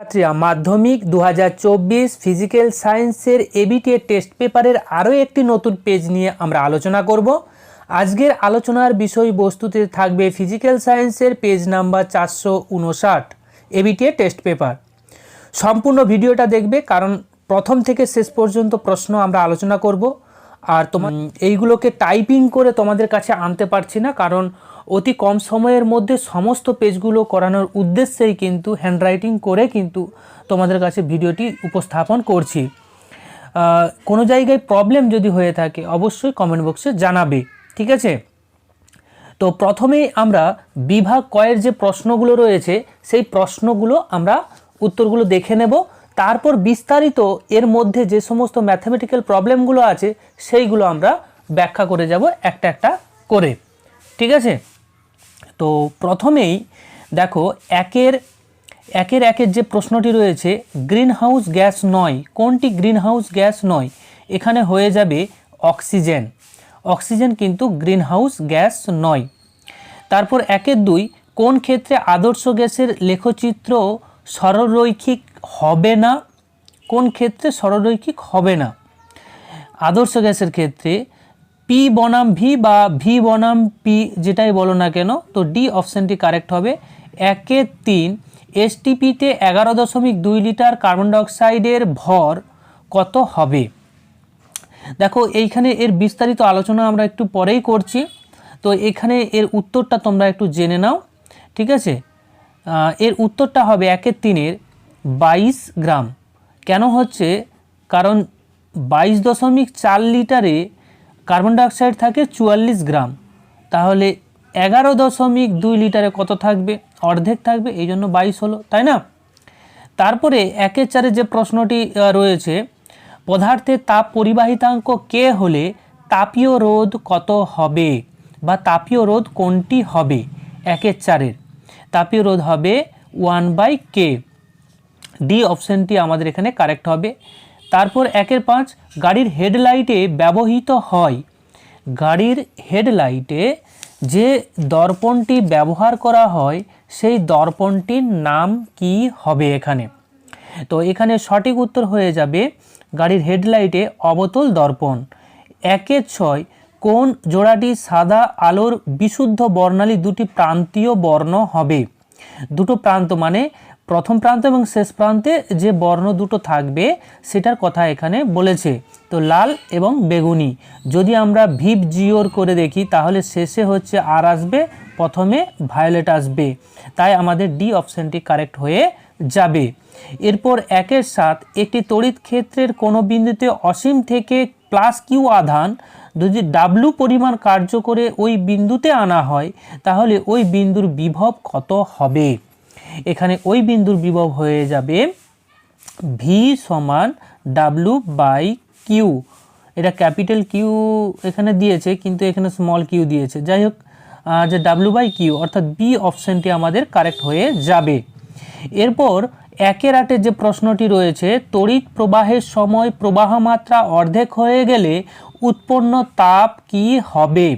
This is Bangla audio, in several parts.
ছাত্রীরা মাধ্যমিক দু হাজার চব্বিশ ফিজিক্যাল সায়েন্সের এবিটিএ টেস্ট পেপারের আরও একটি নতুন পেজ নিয়ে আমরা আলোচনা করব। আজকের আলোচনার বিষয়বস্তুতে থাকবে ফিজিক্যাল সায়েন্সের পেজ নাম্বার চারশো উনষাট এবিটিএ টেস্ট পেপার সম্পূর্ণ ভিডিওটা দেখবে, কারণ প্রথম থেকে শেষ পর্যন্ত প্রশ্ন আমরা আলোচনা করব। আর তোমার এইগুলোকে টাইপিং করে তোমাদের কাছে আনতে পারছি না, কারণ অতি কম সময়ের মধ্যে সমস্ত পেজগুলো করানোর উদ্দেশ্যেই কিন্তু হ্যান্ডরাইটিং করে কিন্তু তোমাদের কাছে ভিডিওটি উপস্থাপন করছি। কোনো জায়গায় প্রবলেম যদি হয়ে থাকে, অবশ্যই কমেন্ট বক্সে জানাবে, ঠিক আছে? তো প্রথমেই আমরা বিভাগ কয়ের যে প্রশ্নগুলো রয়েছে, সেই প্রশ্নগুলো আমরা উত্তরগুলো দেখে নেব। তারপর বিস্তারিত এর মধ্যে যে সমস্ত ম্যাথামেটিক্যাল প্রবলেমগুলো আছে, সেইগুলো আমরা ব্যাখ্যা করে যাব একটা একটা করে, ঠিক আছে? তো প্রথমেই দেখো একের একের একের যে প্রশ্নটি রয়েছে গ্রিন হাউস গ্যাস নয়, কোনটি গ্রিন হাউস গ্যাস নয়, এখানে হয়ে যাবে অক্সিজেন। অক্সিজেন কিন্তু গ্রিন হাউস গ্যাস নয়। তারপর একের দুই, কোন ক্ষেত্রে আদর্শ গ্যাসের লেখচিত্র সরলরৈখিক হবে না? কোন ক্ষেত্রে সরলরৈখিক হবে না? আদর্শ গ্যাসের ক্ষেত্রে পি বনাম ভি বা ভি বনাম পি যেটাই বলো না কেন, তো ডি অপশানটি কারেক্ট হবে। একে তিন এসটিপিতে এগারো দশমিক দুই লিটার কার্বন ডাইঅক্সাইডের ভর কত হবে? দেখো, এইখানে এর বিস্তারিত আলোচনা আমরা একটু পরেই করছি। তো এখানে এর উত্তরটা তোমরা একটু জেনে নাও, ঠিক আছে? এর উত্তরটা হবে একের তিনের বাইশ গ্রাম। কেন হচ্ছে? কারণ বাইশ দশমিক চার লিটারে কার্বন ডাইঅক্সাইড থাকে চুয়াল্লিশ গ্রাম। তাহলে এগারো দশমিক দুই লিটারে কত থাকবে? অর্ধেক থাকবে, এই জন্য বাইশ হলো, তাই না? তারপরে একের চারে যে প্রশ্নটি রয়েছে পদার্থের তাপ পরিবাহিতাঙ্ক কে হলে তাপীয় রোধ কত হবে? বা তাপীয় রোধ কোনটি হবে? একের চারের। তাপীয় রোধ হবে ওয়ান বাই কে। ডি অপশানটি আমাদের এখানে কারেক্ট হবে। তারপর একের পাঁচ গাড়ির হেডলাইটে ব্যবহৃত হয়। গাড়ির হেডলাইটে যে দর্পণটি ব্যবহার করা হয়, সেই দর্পণটির নাম কি হবে এখানে? তো এখানে সঠিক উত্তর হয়ে যাবে গাড়ির হেডলাইটে অবতল দর্পণ। একে ছয়, কোন জোড়াটি সাদা আলোর বিশুদ্ধ বর্ণালী দুটি প্রান্তীয় বর্ণ হবে? দুটো প্রান্ত মানে প্রথম প্রান্ত এবং শেষ প্রান্তে যে বর্ণ দুটো থাকবে, সেটার কথা এখানে বলেছে। তো লাল এবং বেগুনি। যদি আমরা ভিপ জিওর করে দেখি, তাহলে শেষে হচ্ছে আর আসবে, প্রথমে ভায়োলেট আসবে। তাই আমাদের ডি অপশানটি কারেক্ট হয়ে যাবে। এরপর একের সাথ একটি তড়িৎ ক্ষেত্রের কোনো বিন্দুতে অসীম থেকে প্লাস কিউ আধান, যদি ডাব্লু পরিমাণ কার্য করে ওই বিন্দুতে আনা হয়, তাহলে ওই বিন্দুর বিভব কত হবে? এখানে ওই বিন্দুর বিভব হয়ে যাবে ভি সমান ডাব্লু বাই কিউ এটা ক্যাপিটাল কিউ এখানে দিয়েছে, কিন্তু এখানে স্মল কিউ দিয়েছে। যাই হোক যে ডাব্লু বাই কিউ অর্থাৎ বি অপশানটি আমাদের কারেক্ট হয়ে যাবে। এরপর একের আটে যে প্রশ্নটি রয়েছে, তড়িৎ প্রবাহের সময় প্রবাহ মাত্রা অর্ধেক হয়ে গেলে উৎপন্ন তাপ কি হবে?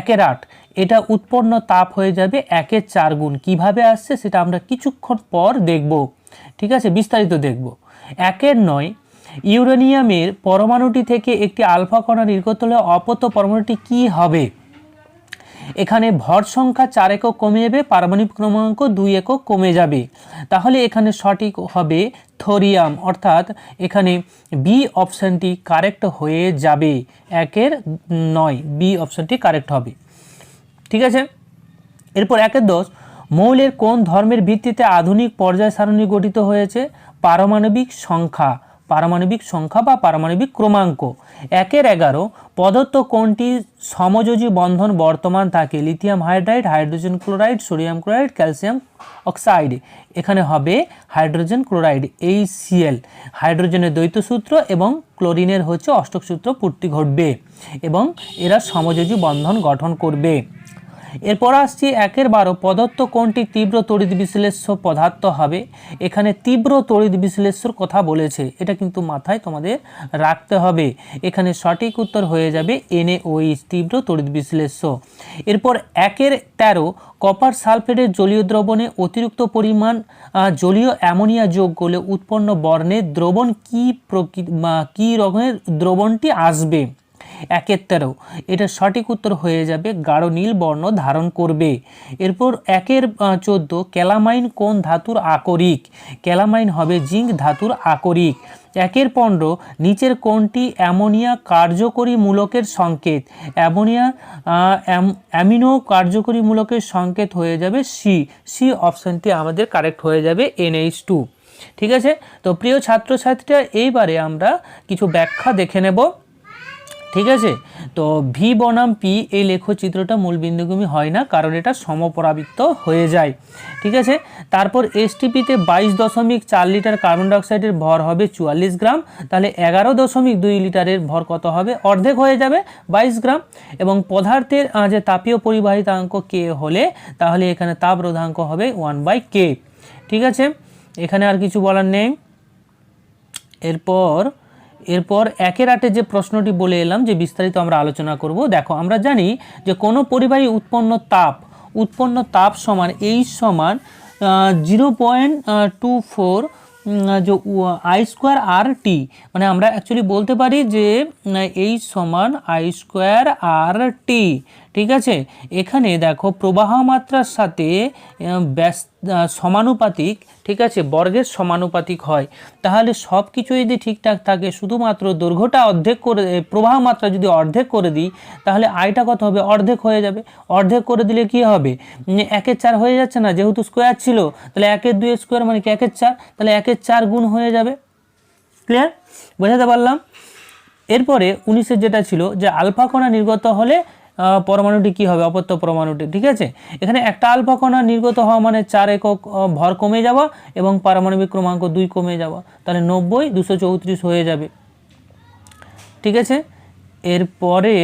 একের আট। এটা উৎপন্ন তাপ হয়ে যাবে একের চার গুণ। কীভাবে আসছে সেটা আমরা কিছুক্ষণ পর দেখব। ঠিক আছে? বিস্তারিত দেখব। একের নয়, ইউরেনিয়ামের পরমাণুটি থেকে একটি আলফা কণা নির্গত হলে অপত পরমাণুটি কি হবে? এখানে ভর সংখ্যা চার একক কমে যাবে, পারমাণবিক ক্রমাঙ্ক দুই একক কমে যাবে। তাহলে এখানে সঠিক হবে থোরিয়াম। অর্থাৎ এখানে বি অপশানটি কারেক্ট হয়ে যাবে। একের নয় বি অপশানটি কারেক্ট হবে। ঠিক আছে? এরপর একের দশ, মৌলের কোন ধর্মের ভিত্তিতে আধুনিক পর্যায় সারণী গঠিত হয়েছে? পারমাণবিক সংখ্যা। পারমাণবিক সংখ্যা বা পারমাণবিক ক্রমাঙ্ক। একের এগারো পদার্থ কোনটি সমযোজী বন্ধন বর্তমান থাকে? Lithium hydride, hydrogen chloride, sodium chloride, calcium oxide. এখানে হবে হাইড্রোজেন ক্লোরাইড এই সিএল হাইড্রোজেনের দ্বৈত সূত্র এবং ক্লোরিনের হচ্ছে অষ্টক সূত্র পূর্তি ঘটবে এবং এরা সমযোজী বন্ধন গঠন করবে। এরপর আসছি একের বারো পদার্থ কোনটি তীব্র তড়িৎ বিশ্লেষ্য পদার্থ হবে? এখানে তীব্র তড়িৎ বিশ্লেষ্যর কথা বলেছে। এটা কিন্তু মাথায় তোমাদের রাখতে হবে। এখানে সঠিক উত্তর হয়ে যাবে এনএওইচ তীব্র তড়িৎ বিশ্লেষ্য। এরপর একের তেরো, কপার সালফেটের জলীয় দ্রবণে অতিরিক্ত পরিমাণ জলীয় অ্যামোনিয়া যোগ করলে উৎপন্ন বর্ণের দ্রবণ কী প্রকৃতি কী রকমের দ্রবণটি আসবে? একের এটা সঠিক উত্তর হয়ে যাবে, গাঢ় নীল বর্ণ ধারণ করবে। এরপর একের চোদ্দ, ক্যালামাইন কোন ধাতুর আকরিক? ক্যালামাইন হবে জিঙ্ক ধাতুর আকরিক। একের পনেরো, নিচের কোনটি অ্যামোনিয়া কার্যকরী মূলকের সংকেত? অ্যামোনিয়া অ্যাম- অ্যামিনো কার্যকরী মূলকের সংকেত হয়ে যাবে সি সি অপশানটি আমাদের কারেক্ট হয়ে যাবে এনএইচ টু ঠিক আছে? তো প্রিয় ছাত্রছাত্রীরা, এইবারে আমরা কিছু ব্যাখ্যা দেখে নেব। ঠিক আছে? তো ভি বনাম পি এই লেখচিত্রটা মূল বিন্দুভূমি হয় না, কারণ এটা সমপরাবৃত্ত হয়ে যায়। ঠিক আছে? তারপর এসটিপিতে বাইশ দশমিক চার লিটার কার্বন ডাইঅক্সাইডের ভর হবে চুয়াল্লিশ গ্রাম, তাহলে এগারো দশমিক দুই লিটারের ভর কত হবে? অর্ধেক হয়ে যাবে বাইশ গ্রাম। এবং পদার্থের যে তাপীয় পরিবাহিতাঙ্ক কে হলে, তাহলে এখানে তাপ রোধাঙ্ক হবে ওয়ান বাই কে ঠিক আছে? এখানে আর কিছু বলার নেই। এরপর এরপর একের আটে যে প্রশ্নটি বলে এলাম, যে বিস্তারিত আমরা আলোচনা করব, দেখো, আমরা জানি যে কোনো পরিবাহী উৎপন্ন তাপ উৎপন্ন তাপ সমান এই সমান জিরো পয়েন্ট টু ফোর যে আই স্কোয়ার আর টি। মানে আমরা অ্যাকচুয়ালি বলতে পারি যে এই সমান আই স্কোয়ার আর টি। ঠিক আছে? এখানে দেখো প্রবাহ মাত্রার সাথে সমানুপাতিক, ঠিক আছে? বর্গের সমানুপাতিক হয়। তাহলে সব কিছু যদি ঠিকঠাক থাকে, শুধুমাত্র দৈর্ঘ্যটা অর্ধেক করে প্রবাহ মাত্রা যদি অর্ধেক করে দিই, তাহলে আয়টা কত হবে? অর্ধেক হয়ে যাবে। অর্ধেক করে দিলে কি হবে? একের চার হয়ে যাচ্ছে না? যেহেতু স্কোয়ার ছিল, তাহলে একের দুই স্কোয়ার মানে কি? একের চার। তাহলে একের চার গুণ হয়ে যাবে। ক্লিয়ার বোঝাতে পারলাম? এরপরে উনিশের যেটা ছিল, যে আলফা কণা নির্গত হলে পরমাণুটি কি হবে? অপত্য পরমাণুটি, ঠিক আছে? এখানে একটা আলফা কণা নির্গত হওয়া মানে চার একক ভর কমে যাওয়া এবং পারমাণবিক ক্রমাঙ্ক দুই কমে যাওয়া। তাহলে নব্বই দুশো চৌত্রিশ হয়ে যাবে। ঠিক আছে? এরপরে,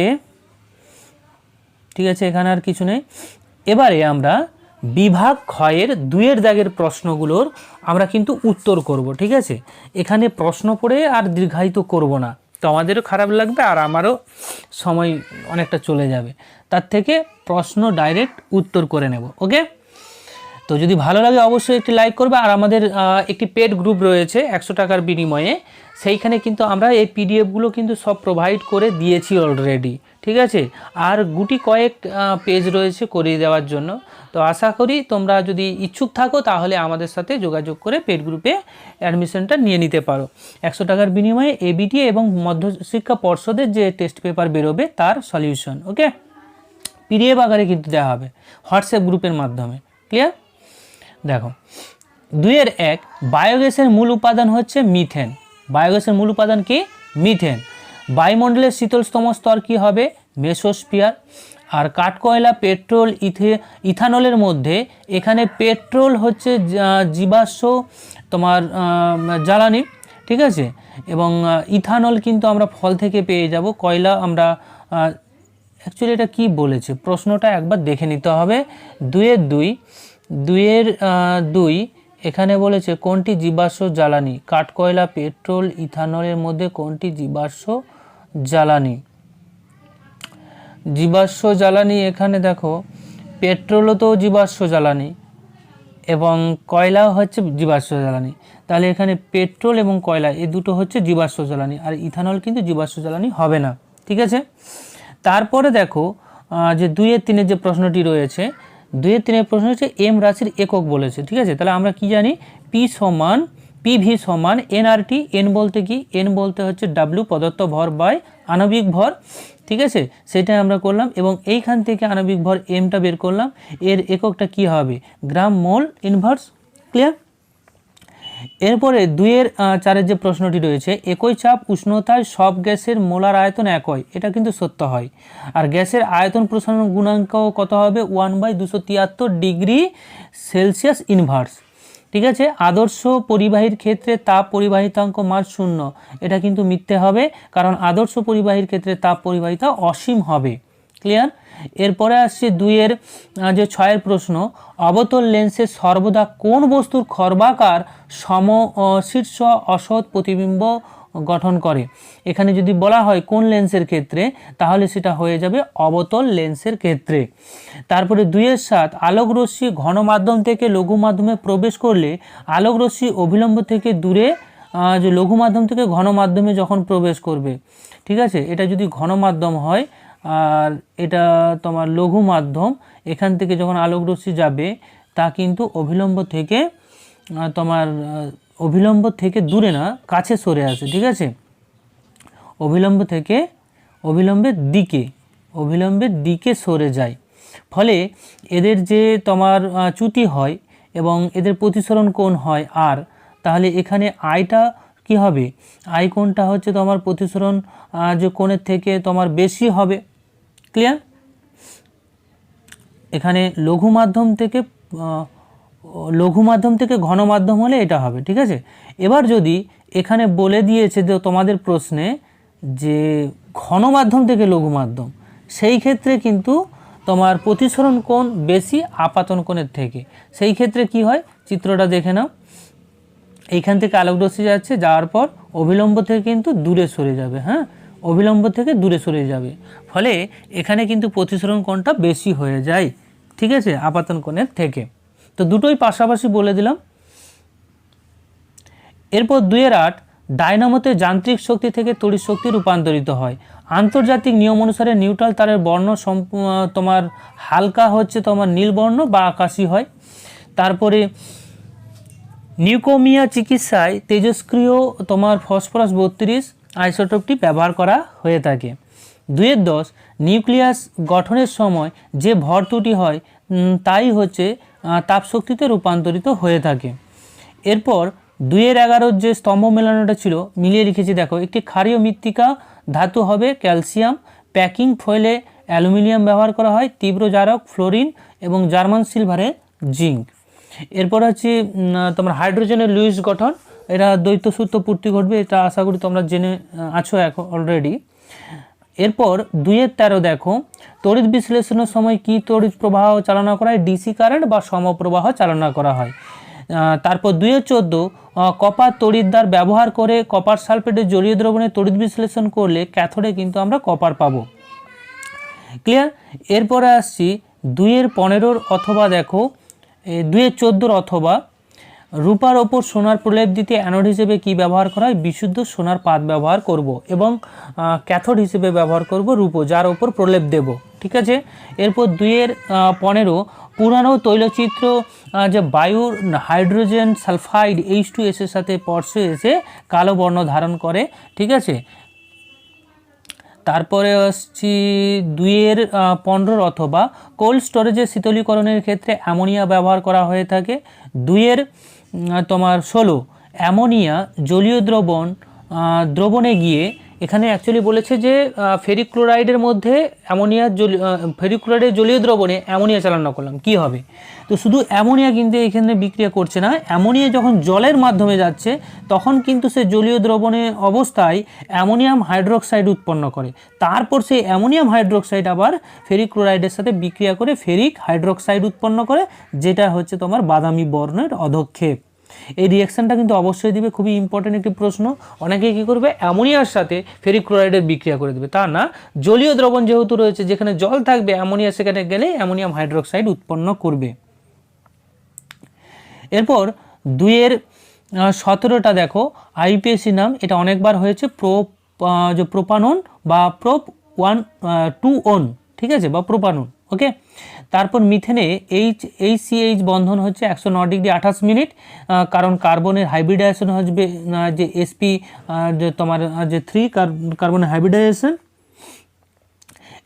ঠিক আছে, এখানে আর কিছু নেই। এবারে আমরা বিভাগ ক্ষয়ের দুয়ের দাগের প্রশ্নগুলোর আমরা কিন্তু উত্তর করব, ঠিক আছে? এখানে প্রশ্ন পড়ে আর দীর্ঘায়িত করব না। তো আমাদেরও খারাপ লাগবে আর আমারও সময় অনেকটা চলে যাবে। তার থেকে প্রশ্ন ডাইরেক্ট উত্তর করে নেব ওকে তো যদি ভালো লাগে অবশ্যই একটি লাইক করবে আর আমাদের একটি পেড গ্রুপ রয়েছে একশো টাকার বিনিময়ে। সেইখানে কিন্তু আমরা এই পিডিএফগুলো কিন্তু সব প্রোভাইড করে দিয়েছি অলরেডি ঠিক আছে? আর গুটি কয়েক পেজ রয়েছে করিয়ে দেওয়ার জন্য। তো আশা করি তোমরা যদি ইচ্ছুক থাকো, তাহলে আমাদের সাথে যোগাযোগ করে পেড গ্রুপে অ্যাডমিশনটা নিয়ে নিতে পারো। একশো টাকার বিনিময়ে এবিটি এবং মধ্যশিক্ষা পর্ষদের যে টেস্ট পেপার বেরোবে, তার সলিউশন ওকে পিডিএফ আকারে কিন্তু দেওয়া হবে হোয়াটসঅ্যাপ গ্রুপের মাধ্যমে ক্লিয়ার দেখো, দুইয়ের এক বায়োগ্যাসের মূল উপাদান হচ্ছে মিথেন বায়োগ্যাসের মূল উপাদান কি? মিথেন বায়ুমণ্ডলের শীতলতম স্তর কি হবে? মেসোস্ফিয়ার। আর কাঠকয়লা পেট্রোল ইথে ইথানলের মধ্যে এখানে পেট্রোল হচ্ছে জীবাশ্ম তোমার জ্বালানি ঠিক আছে? এবং ইথানল কিন্তু আমরা ফল থেকে পেয়ে যাব। কয়লা আমরা অ্যাকচুয়ালি এটা কি বলেছে? প্রশ্নটা একবার দেখে নিতে হবে। দুইয়ের দুই দুইয়ের আহ, দুই এখানে বলেছে কোনটি জীবাশ্ম জ্বালানি? কাঠকয়লা পেট্রোল ইথানলের মধ্যে কোনটি জীবাশ্ম জ্বালানি। জীবাশ্ম জ্বালানি এখানে দেখো, পেট্রোলও তো জীবাশ্ম জ্বালানি এবং কয়লাও হচ্ছে জীবাশ্ম জ্বালানি। তাহলে এখানে পেট্রোল এবং কয়লা, এই দুটো হচ্ছে জীবাশ্ম জ্বালানি, আর ইথানল কিন্তু জীবাশ্ম জ্বালানি হবে না, ঠিক আছে? তারপরে দেখো যে দুইয়ের তিনের যে প্রশ্নটি রয়েছে, দুইয়ের তিনের প্রশ্ন হচ্ছে, এম রাশির একক বলেছে, ঠিক আছে? তাহলে আমরা কি জানি? পি সমান পি ভি সমান এনআরটি এন বলতে কি? এন বলতে হচ্ছে ডাব্লিউ পদার্থ ভর বাই আণবিক ভর, ঠিক আছে? সেটাই আমরা করলাম এবং এইখান থেকে আণবিক ভর এমটা বের করলাম। এর এককটা কি হবে? গ্রাম মোল ইনভার্স ক্লিয়ার এরপরে দুইয়ের চারের যে প্রশ্নটি রয়েছে, একই চাপ উষ্ণতায় সব গ্যাসের মোলার আয়তন একই। এটা কিন্তু সত্য হয়। আর গ্যাসের আয়তন প্রসারণ গুণাঙ্ক কত হবে? ওয়ান বাই দুশো তিয়াত্তর ডিগ্রি সেলসিয়াস ইনভার্স ঠিক আছে? আদর্শ পরিবাহীর ক্ষেত্রে তাপ পরিবাহিতাঙ্ক মান শূন্য। এটা কিন্তু মিথ্যে হবে, কারণ আদর্শ পরিবাহীর ক্ষেত্রে তাপ পরিবাহিতা অসীম হবে। ক্লিয়ার এরপরে আসছে দুইয়ের যে ছয়ের প্রশ্ন, অবতল লেন্সে সর্বদা কোন বস্তুর খর্বাকার সম শীর্ষ অসৎ প্রতিবিম্ব গঠন করে। এখানে যদি বলা হয় কোন লেন্সের ক্ষেত্রে, তাহলে সেটা হয়ে যাবে অবতল লেন্সের ক্ষেত্রে। তারপরে দুইয়ের সাত আলোকরশ্মি ঘন মাধ্যম থেকে লঘু মাধ্যমে প্রবেশ করলে আলোকরশ্মি অবিলম্ব থেকে দূরে যে লঘু মাধ্যম থেকে ঘন মাধ্যমে যখন প্রবেশ করবে। ঠিক আছে? এটা যদি ঘন মাধ্যম হয়, আর এটা তোমার লঘু মাধ্যম, এখান থেকে যখন আলোকরশ্মি যাবে, তা কিন্তু অবিলম্ব থেকে তোমার আহ, অবিলম্ব থেকে দূরে না কাছে সরে আসে ঠিক আছে? অবিলম্ব থেকে অবিলম্বের দিকে অবিলম্বের দিকে সরে যায়। ফলে এদের যে তোমার চ্যুতি হয় এবং এদের প্রতিসরণ কোণ হয় আর তাহলে এখানে আয়টা কি হবে? আয় কোণটা হচ্ছে তোমার প্রতিসরণ যে কোণের থেকে তোমার বেশি হবে। ক্লিয়ার এখানে লঘু মাধ্যম থেকে লঘু মাধ্যম থেকে ঘন মাধ্যম হলে এটা হবে, ঠিক আছে? এবার যদি এখানে বলে দিয়েছে যে তোমাদের প্রশ্নে যে ঘন মাধ্যম থেকে লঘু মাধ্যম সেই ক্ষেত্রে কিন্তু তোমার প্রতিসরণ কোণ বেশি আপাতন কোণের থেকে। সেই ক্ষেত্রে কি হয়? চিত্রটা দেখে নাও। এইখান থেকে আলোকরশ্মি যাচ্ছে, যাওয়ার পর অবিলম্ব থেকে কিন্তু দূরে সরে যাবে হ্যাঁ? অবিলম্ব থেকে দূরে সরে যাবে। ফলে এখানে কিন্তু প্রতিসরণ কোণটা বেশি হয়ে যায়, ঠিক আছে? আপাতন কোণের থেকে। তো দুটোই পাশাপাশি বলে দিলাম। এরপর দুইয়ের আট, ডায়নামোতে যান্ত্রিক শক্তি থেকে তড়িৎ শক্তি রূপান্তরিত হয়। আন্তর্জাতিক নিয়ম অনুসারে নিউট্রাল তারের বর্ণ তোমার হালকা হচ্ছে তোমার নীল বর্ণ বা আকাশি হয়। তারপরে নিউকোমিয়া চিকিৎসায় তেজস্ক্রিয় তোমার ফসফরাস বত্রিশ আইসোটোপটি ব্যবহার করা হয়ে থাকে। দুয়ের দশ, নিউক্লিয়াস গঠনের সময় যে ভর হয় তাই হচ্ছে তাপশক্তিতে রূপান্তরিত হয়ে থাকে। এরপর দুইয়ের এগারোর যে স্তম্ভ মেলানোটা ছিল, মিলিয়ে লিখেছি দেখো, একটি ক্ষারীয় মৃত্তিকা ধাতু হবে ক্যালসিয়াম, প্যাকিং ফয়েলে অ্যালুমিনিয়াম ব্যবহার করা হয়, তীব্র জারক, ফ্লোরিন এবং জার্মান সিলভারে জিঙ্ক। এরপর হচ্ছে তোমার হাইড্রোজেনের লুইস গঠন, এটা দ্বৈত সূত্র পূর্তি ঘটবে, এটা আশা করি তোমরা জেনে আছো এখন অলরেডি এরপর দুইয়ের তেরো দেখো, তড়িৎ বিশ্লেষণের সময় কি তড়িৎ প্রবাহ চালনা করা হয়? ডিসি কারেন্ট বা সমপ্রবাহ চালনা করা হয়। তারপর দুইয়ের চোদ্দ কপার তড়িৎদ্বার ব্যবহার করে কপার সালফেটের জলীয় দ্রবণে তড়িৎ বিশ্লেষণ করলে ক্যাথোডে কিন্তু আমরা কপার পাবো। ক্লিয়ার এরপরে আসছি দুইয়ের পনেরোর অথবা দেখো দুইয়ের চোদ্দোর অথবা রূপার ওপর সোনার প্রলেপ দিতে অ্যানোড হিসেবে কি ব্যবহার করা হয়? বিশুদ্ধ সোনার পাত ব্যবহার করব এবং ক্যাথোড হিসেবে ব্যবহার করব রূপো, যার ওপর প্রলেপ দেব, ঠিক আছে? এরপর দুইয়ের পনেরো, পুরানো তৈলচিত্র যে বায়ুর হাইড্রোজেন সালফাইড এইচ টু এসের সাথে স্পর্শে এসে কালো বর্ণ ধারণ করে, ঠিক আছে? তারপরে আসছি দুইয়ের পনেরোর অথবা কোল্ড স্টোরেজের শীতলীকরণের ক্ষেত্রে অ্যামোনিয়া ব্যবহার করা হয়ে থাকে। দুইয়ের তোমার ষোলো অ্যামোনিয়া জলীয় দ্রবণ দ্রবণে গিয়ে এখানে অ্যাকচুয়ালি বলেছে যে ফেরিক ক্লোরাইডের মধ্যে অ্যামোনিয়া জলীয় ফেরিক ক্লোরাইডের জলীয় দ্রবণে অ্যামোনিয়া চালনা করলাম। কি হবে? তো শুধু অ্যামোনিয়া কিন্তু এখানে বিক্রিয়া করছে না। অ্যামোনিয়া যখন জলের মাধ্যমে যাচ্ছে, তখন কিন্তু সে জলীয় দ্রবণে অবস্থায় অ্যামোনিয়াম হাইড্রোক্সাইড উৎপন্ন করে। তারপর সেই অ্যামোনিয়াম হাইড্রোক্সাইড আবার ফেরিক ক্লোরাইডের সাথে বিক্রিয়া করে ফেরিক হাইড্রোক্সাইড উৎপন্ন করে, যেটা হচ্ছে তোমার বাদামি বর্ণের অধক্ষেপ। এই রিয়াকশানটা কিন্তু অবশ্যই দিবে, খুবই ইম্পর্টেন্ট একটি প্রশ্ন। অনেকে কী করবে? অ্যামোনিয়ার সাথে ফেরিক ক্লোরাইডের বিক্রিয়া করে দেবে। তা না, জলীয় দ্রবণ যেহেতু রয়েছে, যেখানে জল থাকবে, অ্যামোনিয়া সেখানে গেলে অ্যামোনিয়াম হাইড্রোক্সাইড উৎপন্ন করবে। এরপর দুইয়ের সতেরোটা দেখো আইপিএসসি নাম, এটা অনেকবার হয়েছে, প্রো যে প্রোপানন বা প্রোপ ওয়ান টু ওন, ঠিক আছে? বা প্রোপানন ওকে তারপর মিথেনে এইচ এইচ বন্ধন হচ্ছে একশো ন ডিগ্রি আঠাশ মিনিট কারণ কার্বনের হাইব্রিডাইজেশন হচ্ছে যে এসপি যে তোমার যে থ্রি কার্বনের হাইব্রিডাইজেশন।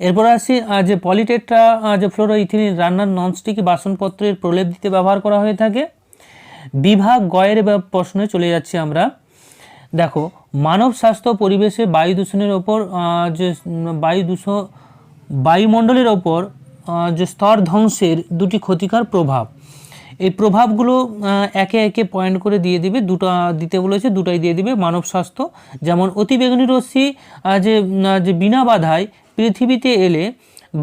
এরপর আসি যে পলিটেট্রা যে ফ্লোরো ইথিলিন রান্নার ননস্টিকি বাসনপত্রের প্রলেপ দিতে ব্যবহার করা হয়ে থাকে। বিভাগ গয়ের প্রশ্নে চলে যাচ্ছি আমরা। দেখো, মানব স্বাস্থ্য পরিবেশে বায়ু দূষণের ওপর যে বায়ু দূষণ বায়ুমণ্ডলের ওপর যে স্তর ধ্বংসের দুটি ক্ষতিকর প্রভাব। এই প্রভাবগুলো একে একে পয়েন্ট করে দিয়ে দিবে, দুটো দিতে বলেছে, দুটাই দিয়ে দিবে মানব স্বাস্থ্য। যেমন অতিবেগুনি রশ্মি যে যে বিনা বাধায় পৃথিবীতে এলে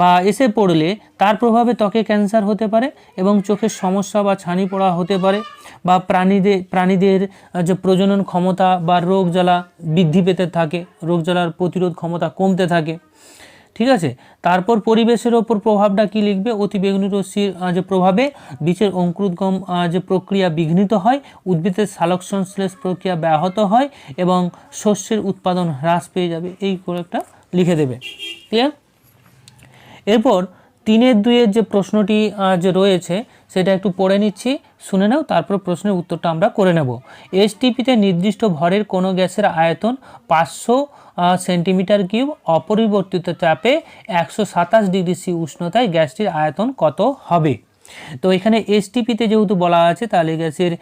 বা এসে পড়লে তার প্রভাবে ত্বকে ক্যান্সার হতে পারে এবং চোখের সমস্যা বা ছানি পড়া হতে পারে বা প্রাণীদের প্রাণীদের যে প্রজনন ক্ষমতা বা রোগ জ্বালা বৃদ্ধি পেতে থাকে, রোগ জ্বালার প্রতিরোধ ক্ষমতা কমতে থাকে। ঠিক আছে? তারপর পরিবেশের ওপর প্রভাবটা কি লিখবে? অতি বেগুনি রশ্মির যে প্রভাবে বীজের অঙ্কুরোদ্গম যে প্রক্রিয়া বিঘ্নিত হয়, উদ্ভিদের সালোক সংশ্লেষ প্রক্রিয়া ব্যাহত হয় এবং শস্যের উৎপাদন হ্রাস পেয়ে যাবে। এই করে একটা লিখে দেবে। ক্লিয়ার এরপর তিনের দুইয়ের যে প্রশ্নটি যে রয়েছে, সেটা একটু পড়ে নিচ্ছি, শুনে নাও, তারপর প্রশ্নের উত্তরটা আমরা করে নেব। এসটিপিতে নির্দিষ্ট ভরের কোনো গ্যাসের আয়তন পাঁচশো সেন্টিমিটার কিউব অপরিবর্তিত চাপে একশো সাতাশ ডিগ্রি সি উষ্ণতায় গ্যাসটির আয়তন কত হবে? তো এখানে এসটিপিতে যেহেতু বলা আছে, তাহলে গ্যাসের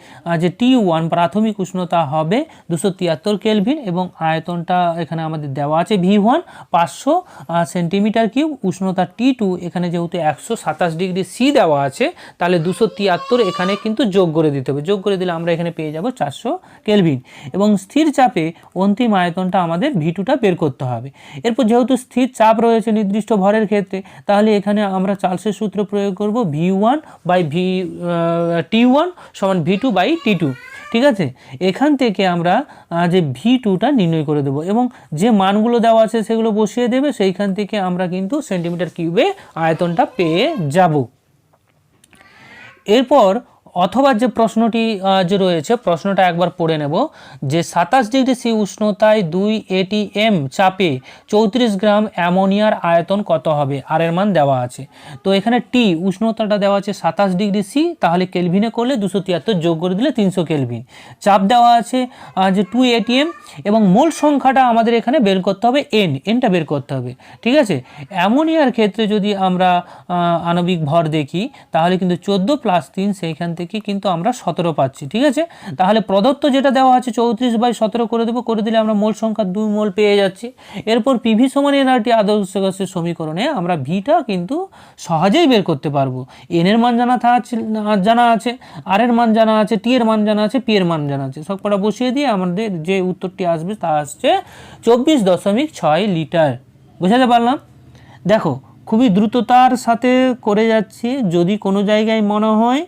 যে টি ওয়ান প্রাথমিক উষ্ণতা হবে দুশো তিয়াত্তর কেলভিন এবং আয়তনটা এখানে আমাদের দেওয়া আছে ভি ওয়ান পাঁচশো সেন্টিমিটার কিউব। উষ্ণতা টি টু এখানে যেহেতু একশো সাতাশ ডিগ্রি সি দেওয়া আছে, তাহলে দুশো তিয়াত্তর এখানে কিন্তু যোগ করে দিতে হবে। যোগ করে দিলে আমরা এখানে পেয়ে যাব চারশো কেলভিন। এবং স্থির চাপে অন্তিম আয়তনটা আমাদের ভি টুটা বের করতে হবে। এরপর যেহেতু স্থির চাপ রয়েছে নির্দিষ্ট ভরের ক্ষেত্রে, তাহলে এখানে আমরা চার্লসের সূত্র প্রয়োগ করব V one by V T one সমান V two by T two ঠিক আছে? এখান থেকে আমরা যে ভি টুটা নির্ণয় করে দেবো এবং যে মানগুলো দেওয়া আছে সেগুলো বসিয়ে দেবে, সেইখান থেকে আমরা কিন্তু সেন্টিমিটার কিউবে আয়তনটা পেয়ে যাব। এরপর অথবা যে প্রশ্নটি যে রয়েছে, প্রশ্নটা একবার পড়ে নেব। যে সাতাশ ডিগ্রি সি উষ্ণতায় দুই এটিএম চাপে চৌত্রিশ গ্রাম অ্যামোনিয়ার আয়তন কত হবে? আর এর মান দেওয়া আছে। তো এখানে টি উষ্ণতাটা দেওয়া আছে সাতাশ ডিগ্রি সি, তাহলে কেলভিনে করলে দুশো তিয়াত্তর যোগ করে দিলে তিনশো কেলভিন চাপ দেওয়া আছে যে টু এটিএম এবং মোল সংখ্যাটা আমাদের এখানে বের করতে হবে এন এনটা বের করতে হবে। ঠিক আছে? অ্যামোনিয়ার ক্ষেত্রে যদি আমরা আণবিক ভর দেখি, তাহলে কিন্তু চোদ্দ প্লাস তিন সেইখান থেকে কিন্তু আমরা সতেরো পাচ্ছি, ঠিক আছে? তাহলে প্রদত্ত যেটা দেওয়া আছে চৌত্রিশ বাই সতেরো করে দেবো, করে দিলে আমরা মোল সংখ্যা দুই মোল পেয়ে যাচ্ছি। এরপর পিভি সমান এনআরটি আদর্শ গ্যাসের সমীকরণে আমরা ভিটা কিন্তু সহজেই বের করতে পারব। এন এর মান জানা জানা আছে আর এর মান জানা আছে টি এর মান জানা আছে পি এর মান জানা আছে। সব কটা বসিয়ে দিয়ে আমাদের যে উত্তরটি আসবে তা আসছে চব্বিশ দশমিক ছয় লিটার। বুঝাতে পারলাম? দেখো, খুবই দ্রুততার সাথে করে যাচ্ছি, যদি কোনো জায়গায় মনে হয়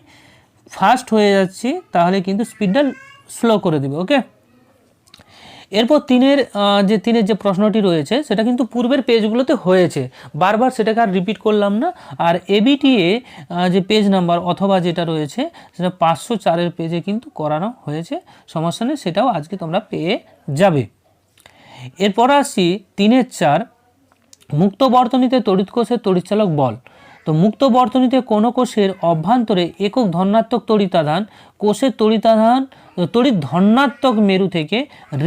ফাস্ট হয়ে যাচ্ছি, তাহলে কিন্তু স্পিডটা স্লো করে দেবে, ওকে? এরপর তিনের যে তিনের যে প্রশ্নটি রয়েছে, সেটা কিন্তু পূর্বের পেজগুলোতে হয়েছে। বারবার সেটাকে আর রিপিট করলাম না। আর এবিটিএ যে পেজ নাম্বার অথবা যেটা রয়েছে, সেটা পাঁচশো চারের পেজে কিন্তু করানো হয়েছে। সমস্যা নেই, সেটাও আজকে তোমরা পেয়ে যাবে। এরপর আসছি তিনের চার, মুক্ত বর্তনীতে তড়িৎ কোষের তড়িৎচালক বল। তো মুক্ত বর্তনীতে কোনো কোষের অভ্যন্তরে একক ধনাত্মক তড়িতাধান, কোষের তড়িতাধান তড়িৎ ধনাত্মক মেরু থেকে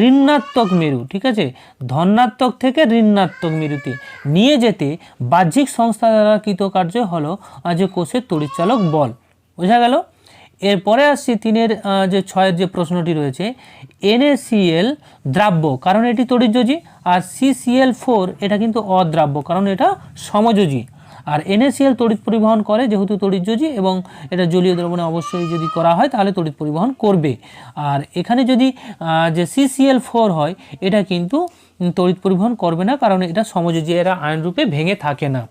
ঋণাত্মক মেরু, ঠিক আছে? ধনাত্মক থেকে ঋণাত্মক মেরুতে নিয়ে যেতে বাহ্যিক সংস্থা দ্বারা কৃতকার্য হলো যে কোষের তড়িৎচালক বল। বোঝা গেল? এরপরে আসছি তিনের যে ছয়ের যে প্রশ্নটি রয়েছে NaCl দ্রাব্য, কারণ এটি তড়িৎযোজী আর সিসিএল ফোর, এটা কিন্তু অদ্রাব্য, কারণ এটা সমযোজী। আর NaCl তড়িৎ পরিবহন করে যেহেতু তড়িৎযোজী এবং এটা জলীয় দ্রবণে অবশ্যই যদি করা হয় তাহলে তড়িৎ পরিবহন করবে। আর এখানে যদি যে সিসিএল ফোর হয়, এটা কিন্তু তড়িৎ পরিবহন করবে না কারণ এটা সমযোজী, এরা আয়ন রূপে ভেঙে থাকে না।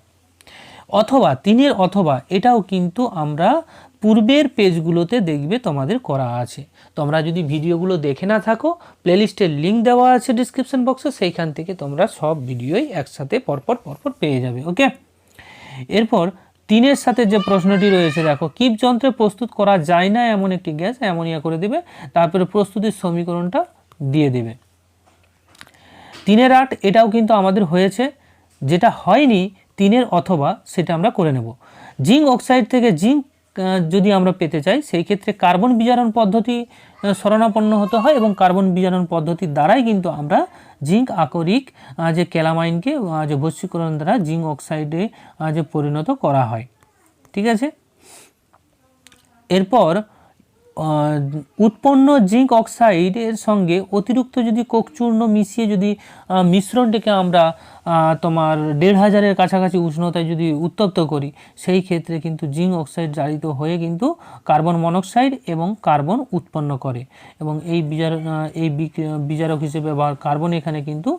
অথবা, তিনের অথবা, এটাও কিন্তু আমরা পূর্বের পেজগুলোতে দেখবে তোমাদের করা আছে। তোমরা যদি ভিডিওগুলো দেখে না থাকো, প্লেলিস্টের লিঙ্ক দেওয়া আছে ডিসক্রিপশন বক্সে, সেইখান থেকে তোমরা সব ভিডিওই একসাথে পরপর পরপর পেয়ে যাবে, ওকে? এরপর তিনের সাথে যে প্রশ্নটি রয়েছে, দেখো, কিপ যন্ত্রে প্রস্তুত করা যায় না এমন একটি গ্যাস, অ্যামোনিয়া করে দেবে, তারপরে প্রস্তুতির সমীকরণটা দিয়ে দেবে। তিনের আট, এটাও কিন্তু আমাদের হয়েছে, যেটা হয়নি তিনের অথবা, সেটা আমরা করে নেব। জিঙ্ক অক্সাইড থেকে জিঙ্ক যদি আমরা পেতে চাই, সেই ক্ষেত্রে কার্বন বিজারণ পদ্ধতি শরণাপন্ন হতে হয় এবং কার্বন বিজারণ পদ্ধতির দ্বারাই কিন্তু আমরা জিঙ্ক আকরিক যে ক্যালামাইনকে যে ভস্মীকরণ দ্বারা জিঙ্ক অক্সাইডে যে পরিণত করা হয়। ঠিক আছে? এরপর উৎপন্ন জিঙ্ক অক্সাইডের সঙ্গে অতিরিক্ত যদি কোক চূর্ণ মিশিয়ে যদি মিশ্রণটিকে আমরা তোমার দেড় হাজারের কাছাকাছি উষ্ণতায় যদি উত্তপ্ত করি, সেই ক্ষেত্রে কিন্তু জিঙ্ক অক্সাইড জারিত হয়ে কিন্তু কার্বন মনোক্সাইড এবং কার্বন উৎপন্ন করে। এবং এই বিজার এই বিজারক হিসেবে বা কার্বন এখানে কিন্তু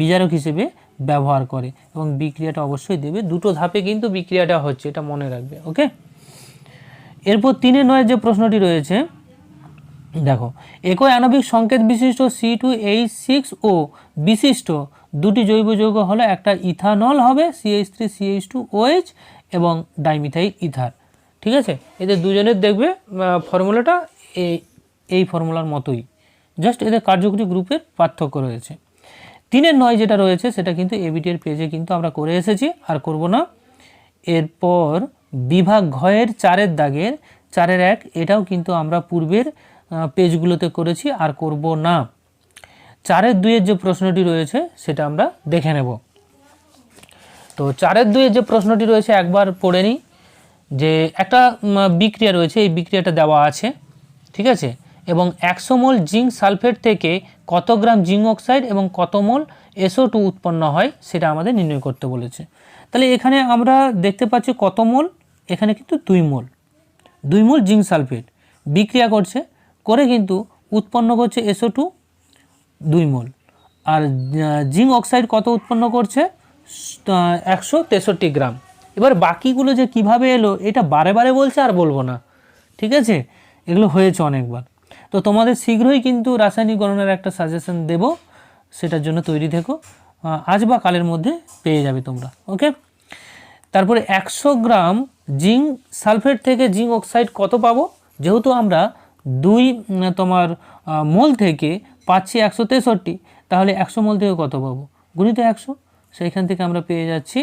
বিজারক হিসেবে ব্যবহার করে। এবং বিক্রিয়াটা অবশ্যই দেবে। দুটো ধাপে কিন্তু বিক্রিয়াটা হচ্ছে, এটা মনে রাখবে, ওকে? এরপর তিনে নয় যে প্রশ্নটি রয়েছে, দেখো, একই আণবিক সংকেত বিশিষ্ট C two H six O বিশিষ্ট দুটি জৈব যৌগ হলো একটা ইথানল হবে CH three CH two OH এবং ডাইমিথাইল ইথার, ঠিক আছে? এদের দুজনের দেখবে ফর্মুলাটা এই এই ফর্মুলার মতোই, জাস্ট এদের কার্যকরী গ্রুপের পার্থক্য রয়েছে। তিনের নয় যেটা রয়েছে, সেটা কিন্তু এবিটির পেজে কিন্তু আমরা করে এসেছি, আর করব না। এরপর বিভাগ ঘয়ের চারের দাগের, চারের এক, এটাও কিন্তু আমরা পূর্বের পেজগুলোতে করেছি, আর করব না। চারের দুইয়ের যে প্রশ্নটি রয়েছে, সেটা আমরা দেখে নেব। তো চারের দুইয়ের যে প্রশ্নটি রয়েছে, একবার পড়ে নিই। যে একটা বিক্রিয়া রয়েছে, এই বিক্রিয়াটা দেওয়া আছে, ঠিক আছে? এবং একশো মোল জিঙ্ক সালফেট থেকে কত গ্রাম জিঙ্ক অক্সাইড এবং কত মোল এসও টু উৎপন্ন হয়, সেটা আমাদের নির্ণয় করতে বলেছে। তাহলে এখানে আমরা দেখতে পাচ্ছি কত মোল এখানে কিন্তু দুই মোল। দুই মোল জিঙ্ক সালফেট। বিক্রিয়া করছে, করে কিন্তু উৎপন্ন করছে এসও টু দুই মোল। আর জিঙ্ক অক্সাইড কত উৎপন্ন করছে? একশো তেষট্টি গ্রাম। এবার বাকিগুলো যে কীভাবে এলো, এটা বারে বারে বলছে আর বলব না। ঠিক আছে? এগুলো হয়েছে অনেকবার। তো তোমাদের শীঘ্রই কিন্তু রাসায়নিক গণনার একটা সাজেশন দেব। সেটার জন্য তৈরি থেকো। আজ বা কালের মধ্যে পেয়ে যাবে তোমরা। ওকে তারপরে একশো গ্রাম জিঙ্ক সালফেট থেকে জিঙ্ক অক্সাইড কত পাবো? যেহেতু আমরা দুই তোমার মোল থেকে পাচ্ছি একশো তেষট্টি, তাহলে একশো মোল থেকে কত পাবো? গুণিত একশো, সেইখান থেকে আমরা পেয়ে যাচ্ছি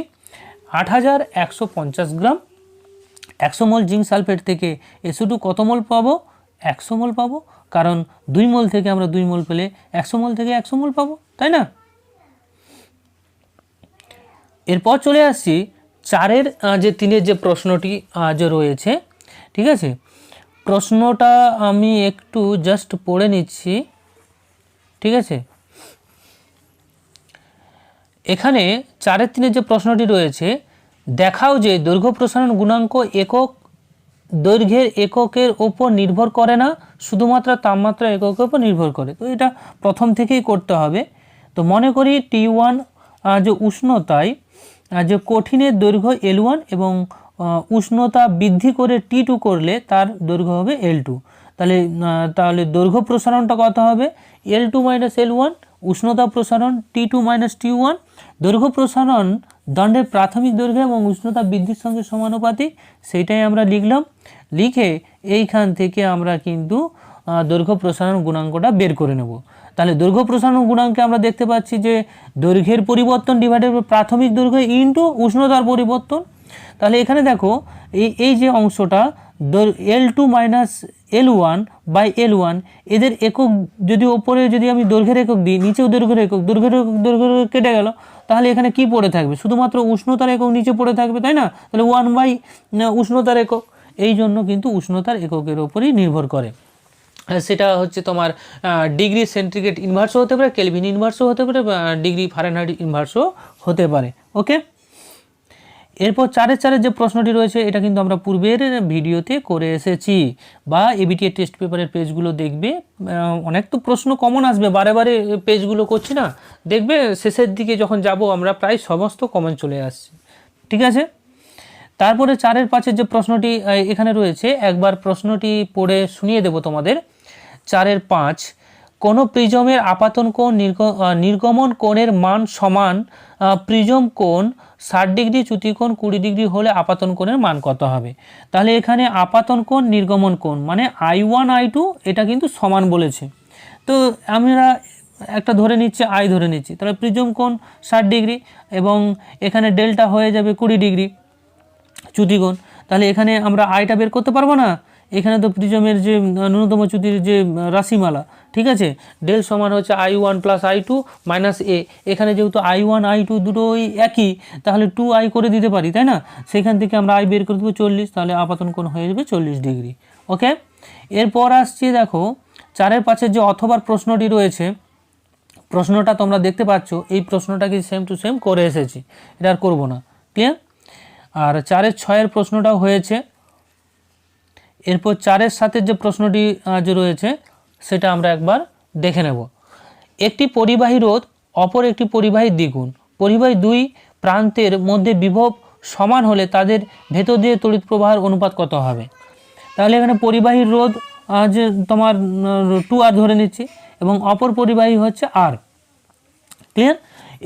আট হাজার একশো পঞ্চাশ গ্রাম। একশো মোল জিঙ্ক সালফেট থেকে এসোটু কত মোল পাবো? একশো মোল পাবো, কারণ দুই মোল থেকে আমরা দুই মোল পেলে একশো মোল থেকে একশো মোল পাবো, তাই না? এরপর চলে আসছি চারের যে তিনের যে প্রশ্নটি যে রয়েছে, ঠিক আছে? প্রশ্নটা আমি একটু জাস্ট পড়ে নিচ্ছি, ঠিক আছে? এখানে চারের, তিনের যে প্রশ্নটি রয়েছে, দেখাও যে দৈর্ঘ্য প্রসারণ গুণাঙ্ক একক, দৈর্ঘ্যের এককের ওপর নির্ভর করে না, শুধুমাত্র তাপমাত্রা এককের ওপর নির্ভর করে। তো এটা প্রথম থেকেই করতে হবে। তো মনে করি টি ওয়ান যে উষ্ণতায় যে কঠিনের দৈর্ঘ্য এল ওয়ান এবং উষ্ণতা বৃদ্ধি করে টি টু করলে তার দৈর্ঘ্য হবে এল টু তাহলে তাহলে দৈর্ঘ্য প্রসারণটা কত হবে? L two minus L one উষ্ণতা প্রসারণ T two minus T one দৈর্ঘ্য প্রসারণ দণ্ডের প্রাথমিক দৈর্ঘ্য এবং উষ্ণতা বৃদ্ধির সঙ্গে সমানুপাতিক, সেইটাই আমরা লিখলাম। লিখে এইখান থেকে আমরা কিন্তু দৈর্ঘ্য প্রসারণ গুণাঙ্কটা বের করে নেব। তাহলে দৈর্ঘ্য প্রসারণ গুণাঙ্কে আমরা দেখতে পাচ্ছি যে দৈর্ঘ্যের পরিবর্তন ডিভাইডেড প্রাথমিক দৈর্ঘ্য ইন্টু উষ্ণতার পরিবর্তন। তাহলে এখানে দেখো, এই এই যে অংশটা L two minus L one by L one এদের একক যদি ওপরে যদি আমি দৈর্ঘ্যের একক দিই, নিচেও দৈর্ঘ্যের একক দৈর্ঘ্যের একক, দৈর্ঘ্যের কেটে গেল, তাহলে এখানে কি পড়ে থাকবে? শুধুমাত্র উষ্ণতার একক নিচে পড়ে থাকবে, তাই না? তাহলে ওয়ান বাই উষ্ণতার একক। এই জন্য কিন্তু উষ্ণতার এককের ওপরই নির্ভর করে। সেটা হচ্ছে তোমার ডিগ্রি সেন্টিগ্রেড ইনভার্সও হতে পারে কেলভিন ইনভার্সও হতে পারে ডিগ্রি ফারেনহাইট ইনভার্সও হতে পারে ওকে এরপর চারের চারের যে প্রশ্নটি রয়েছে, এটা কিন্তু আমরা পূর্বের ভিডিওতে করে এসেছি, বা এবিটিএ টেস্ট পেপারের পেজগুলো দেখবে অনেক তো প্রশ্ন কমন আসবে, বারে বারে পেজগুলো করছি না, দেখবে শেষের দিকে যখন যাব আমরা প্রায় সমস্ত কমন চলে আসছে, ঠিক আছে? তারপরে চারের পাঁচের যে প্রশ্নটি এখানে রয়েছে, একবার প্রশ্নটি পড়ে শুনিয়ে দেব তোমাদের চারের পাঁচ, কোনো প্রিজমের আপাতন কোণ নির্গমন কোণের মান সমান প্রিজম কোণ ষাট ডিগ্রি চ্যুতিকোণ কুড়ি ডিগ্রি হলে আপাতন কোণের মান কত হবে? তাহলে এখানে আপাতন কোণ, নির্গমন কোণ মানে আই ওয়ান, আই টু এটা কিন্তু সমান বলেছে। তো আমরা একটা ধরে নিচ্ছি, আই ধরে নিচ্ছি। তাহলে প্রিজম কোণ ষাট ডিগ্রি এবং এখানে ডেল্টা হয়ে যাবে কুড়ি ডিগ্রি চ্যুতিকোণ তাহলে এখানে আমরা আয়টা বের করতে পারব না? এখানে তো প্রিজমের যে ন্যূনতম চ্যুতির যে রাশিমালা, ঠিক আছে? ডেল সমান হচ্ছে I one plus I two minus A এখানে যেহেতু আই ওয়ান আই টু দুটোই একই, তাহলে টু আই করে দিতে পারি, তাই না? সেখান থেকে আমরা আই বের করে দেবো চল্লিশ, তাহলে আপাতন কোণ হয়ে যাবে চল্লিশ ডিগ্রি, ওকে? এরপর আসছি দেখো, চারের পাশের যে অথবার প্রশ্নটি রয়েছে, প্রশ্নটা তোমরা দেখতে পাচ্ছ, এই প্রশ্নটাকে সেম টু সেম করে এসেছি, এটা আর করব না ক্লিয়ার আর চারের ছয়ের প্রশ্নটাও হয়েছে এরপর চারের সাথে যে প্রশ্নটি যে রয়েছে, সেটা আমরা একবার দেখে নেব। একটি পরিবাহী রোধ, অপর একটি পরিবাহী দ্বিগুণ। পরিবাহী দুই প্রান্তের মধ্যে বিভব সমান হলে তাদের ভেতর দিয়ে তড়িৎ প্রবাহের অনুপাত কত হবে? তাহলে এখানে পরিবাহী রোধ যে তোমার টু আর ধরে নিচ্ছি, এবং অপর পরিবাহী হচ্ছে আর। ক্লিয়ার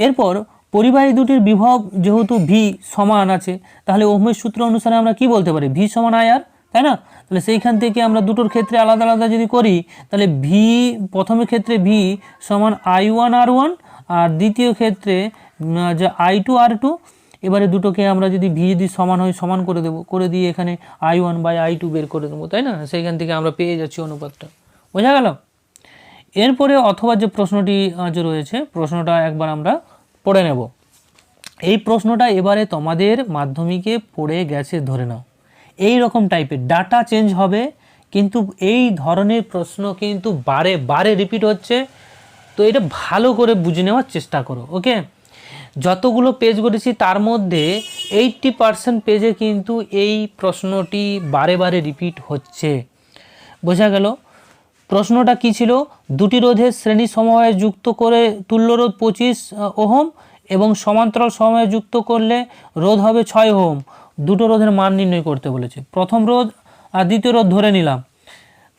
এরপর পরিবাহী দুটির বিভব যেহেতু ভি সমান আছে, তাহলে ওহমের সূত্র অনুসারে আমরা কি বলতে পারি? ভি সমান আই আর তাই না? তাহলে সেইখান থেকে আমরা দুটোর ক্ষেত্রে আলাদা আলাদা যদি করি, তাহলে ভি প্রথমের ক্ষেত্রে ভি সমান আই ওয়ান আর ওয়ান আর দ্বিতীয় ক্ষেত্রে যে আই টু আর টু এবারে দুটোকে আমরা যদি ভি যদি সমান হয়, সমান করে দেবো, করে দিয়ে এখানে I one by I two বের করে দেবো, তাই না? সেইখান থেকে আমরা পেয়ে যাচ্ছি অনুপাতটা। বোঝা গেল? এরপরে অথবা যে প্রশ্নটি যে রয়েছে, প্রশ্নটা একবার আমরা পড়ে নেব। এই প্রশ্নটা এবারে তোমাদের মাধ্যমিকে পড়ে গেছে ধরে নাও। এই রকম টাইপের ডাটা চেঞ্জ হবে, কিন্তু এই ধরনের প্রশ্ন কিন্তু বারে বারে রিপিট হচ্ছে। তো এটা ভালো করে বুঝে নেওয়ার চেষ্টা করো ওকে যতগুলো পেজ করেছি তার মধ্যে এইটটি পার্সেন্ট পেজে কিন্তু এই প্রশ্নটি বারে বারে রিপিট হচ্ছে। বোঝা গেল? প্রশ্নটা কি ছিল? দুটি রোধের শ্রেণি সমবায়ে যুক্ত করে তুল্য রোধ পঁচিশ ওহম এবং সমান্তরাল সময়ে যুক্ত করলে রোধ হবে ছয় ওহম। দুটো রোধের মান নির্ণয় করতে বলেছে। প্রথম রোধ আর দ্বিতীয় রোধ ধরে নিলাম।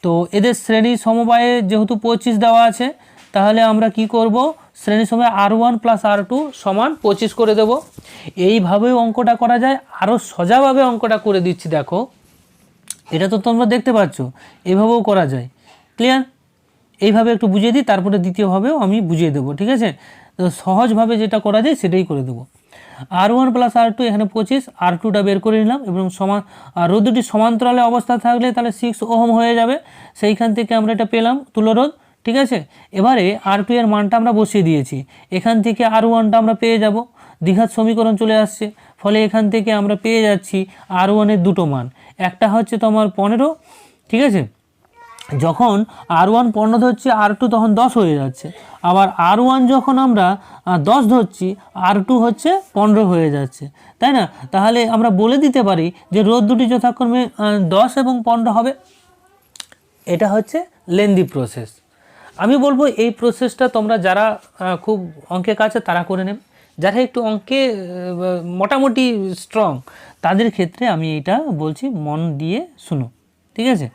তো এদের শ্রেণি সমবায়ে যেহেতু পঁচিশ দেওয়া আছে, তাহলে আমরা কি করব? শ্রেণি সময় R one plus R two সমান পঁচিশ করে দেব। এইভাবেও অঙ্কটা করা যায়। আরও সজাভাবে অঙ্কটা করে দিচ্ছি, দেখো। এটা তো তোমরা দেখতে পাচ্ছ, এভাবেও করা যায়। ক্লিয়ার এইভাবে একটু বুঝিয়ে দিই, তারপরে দ্বিতীয়ভাবেও আমি বুঝিয়ে দেবো, ঠিক আছে? তো সহজভাবে যেটা করা যায় সেটাই করে দেবো। R one plus R two এখানে পঁচিশ আর টুটা বের করে নিলাম এবং সমান রোদ দুটি সমান্তরালে অবস্থা থাকলে তাহলে সিক্স ওহম হয়ে যাবে। সেইখান থেকে আমরা এটা পেলাম তুলোরোধ ঠিক আছে? এবারে আর টু এর মানটা আমরা বসিয়ে দিয়েছি। এখান থেকে আর ওয়ানটা আমরা পেয়ে যাব। দ্বিঘাত সমীকরণ চলে আসছে। ফলে এখান থেকে আমরা পেয়ে যাচ্ছি আর ওয়ানের দুটো মান। একটা হচ্ছে তোমার পনেরো, ঠিক আছে? যখন আর ওয়ান পনেরো ধরছি আর টু তখন দশ হয়ে যাচ্ছে। আবার আর ওয়ান যখন আমরা দশ ধরছি আর টু হচ্ছে পনেরো হয়ে যাচ্ছে। তাই না? তাহলে আমরা বলে দিতে পারি যে রোদ দুটি যথাক্রমে দশ এবং পনেরো হবে। এটা হচ্ছে লেন্দি প্রসেস আমি বলব এই প্রসেসটা তোমরা যারা খুব অঙ্কের কাছে, তারা করে নেবে। যারা একটু অঙ্কে মোটামুটি স্ট্রং তাদের ক্ষেত্রে আমি এটা বলছি, মন দিয়ে শুনো। ঠিক আছে?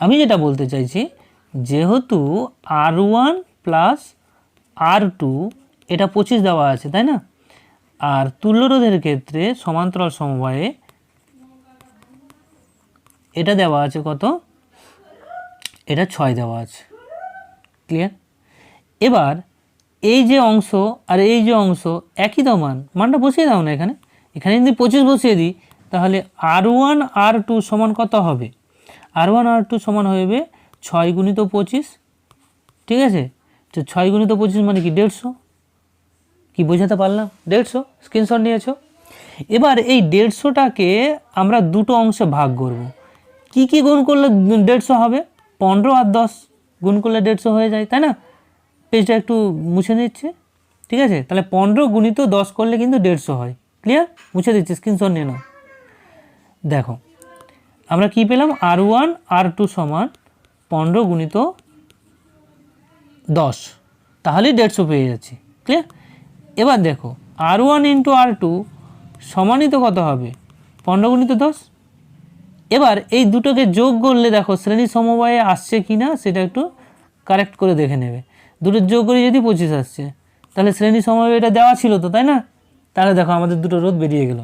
আমি যেটা বলতে চাইছি, যেহেতু R one plus R two, এটা পঁচিশ দেওয়া আছে, তাই না? আর তুল্যরোধের ক্ষেত্রে সমান্তরাল সমবায়ে এটা দেওয়া আছে কত? এটা ছয় দেওয়া আছে। ক্লিয়ার এবার এই যে অংশ আর এই যে অংশ একই দাও মান, মানটা বসিয়ে দাও না এখানে। এখানে যদি পঁচিশ বসিয়ে দিই, তাহলে আর ওয়ান আর টু সমান কত হবে? আর ওয়ান, আর টু সমান হবে ছয় গুণিত পঁচিশ। ঠিক আছে? তো ছয় গুণিত পঁচিশ মানে কি? দেড়শো। কি বোঝাতে পারলাম? দেড়শো। স্ক্রিনশট নিয়েছো? এবার এই দেড়শোটাকে আমরা দুটো অংশে ভাগ করব। কি কি গুণ করলে দেড়শো হবে? পনেরো আর দশ গুণ করলে দেড়শো হয়ে যায়, তাই না? পেজটা একটু মুছে দিচ্ছে ঠিক আছে? তাহলে পনেরো গুণিত দশ করলে কিন্তু দেড়শো হয়। ক্লিয়ার মুছে দিচ্ছি, স্ক্রিনশট নিয়ে নাও। দেখো আমরা কি পেলাম? আর ওয়ান আর টু সমান পনেরো গুণিত দশ। তাহলেই দেড়শো পেয়ে যাচ্ছি। ক্লিয়ার এবার দেখো R one into R two সমানই তো কত হবে? পনেরো গুণিত দশ। এবার এই দুটোকে যোগ করলে দেখো, শ্রেণি সমবায়ে আসছে কি না সেটা একটু কারেক্ট করে দেখে নেবে। দুটো যোগ করে যদি পঁচিশ আসছে, তাহলে শ্রেণি সমবায় এটা দেওয়া ছিল তো, তাই না? তাহলে দেখো আমাদের দুটো রোদ বেরিয়ে গেল।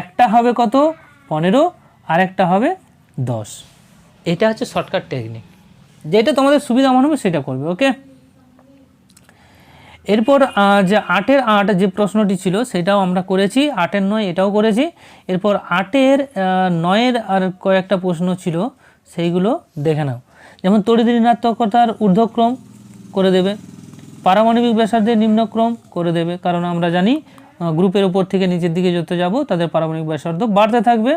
একটা হবে কত? পনেরো। আর একটা হবে দশ। এটা হচ্ছে শর্টকাট টেকনিক যেটা তোমাদের সুবিধা মনে হবে সেটা করবে ওকে এরপর যে আটের আট যে প্রশ্নটি ছিল সেটাও আমরা করেছি। আটের নয় এটাও করেছি। এরপর আটের নয়ের আর কয়েকটা প্রশ্ন ছিল সেইগুলো দেখে নাও। যেমন তড়িৎ ঋণাত্মকতার ঊর্ধ্বক্রম করে দেবে। পারমাণবিক ব্যাসার্ধের নিম্নক্রম করে দেবে। কারণ আমরা জানি গ্রুপের উপর থেকে নিচের দিকে যত যাব তাদের পারমাণবিক ব্যাসার্ধ বাড়তে থাকবে।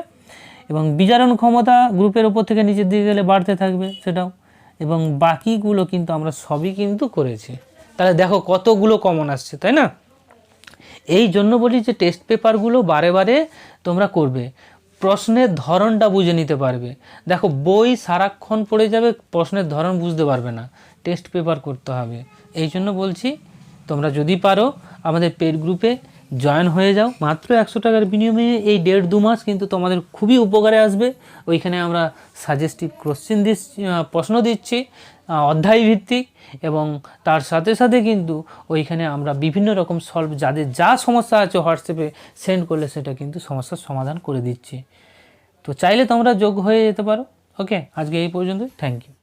এবং বিচারণ ক্ষমতা গ্রুপের ওপর থেকে নিচের দিকে গেলে বাড়তে থাকবে সেটাও। এবং বাকিগুলো কিন্তু আমরা সবই কিন্তু করেছি। তাহলে দেখো কতগুলো কমন আসছে, তাই না? এই জন্য বলি যে টেস্ট পেপারগুলো বারে বারে তোমরা করবে। প্রশ্নের ধরনটা বুঝে নিতে পারবে। দেখো বই সারাক্ষণ পড়ে যাবে, প্রশ্নের ধরন বুঝতে পারবে না। টেস্ট পেপার করতে হবে। এই জন্য বলছি, তোমরা যদি পারো, আমাদের পেড গ্রুপে জয়েন হয়ে যাও। মাত্র একশো টাকার বিনিময়ে এই দেড় দু মাস কিন্তু তোমাদের খুবই উপকারে আসবে। ওইখানে আমরা সাজেস্টিভ কোশ্চেন দিচ্ছি প্রশ্ন দিচ্ছি অধ্যায় ভিত্তিক এবং তার সাথে সাথে কিন্তু ওইখানে আমরা বিভিন্ন রকম সলভ যাদের যা সমস্যা আছে হোয়াটসঅ্যাপে সেন্ড করলে সেটা কিন্তু সমস্যার সমাধান করে দিচ্ছি। তো চাইলে তোমরা যোগ হয়ে যেতে পারো। ওকে আজকে এই পর্যন্ত থ্যাংক ইউ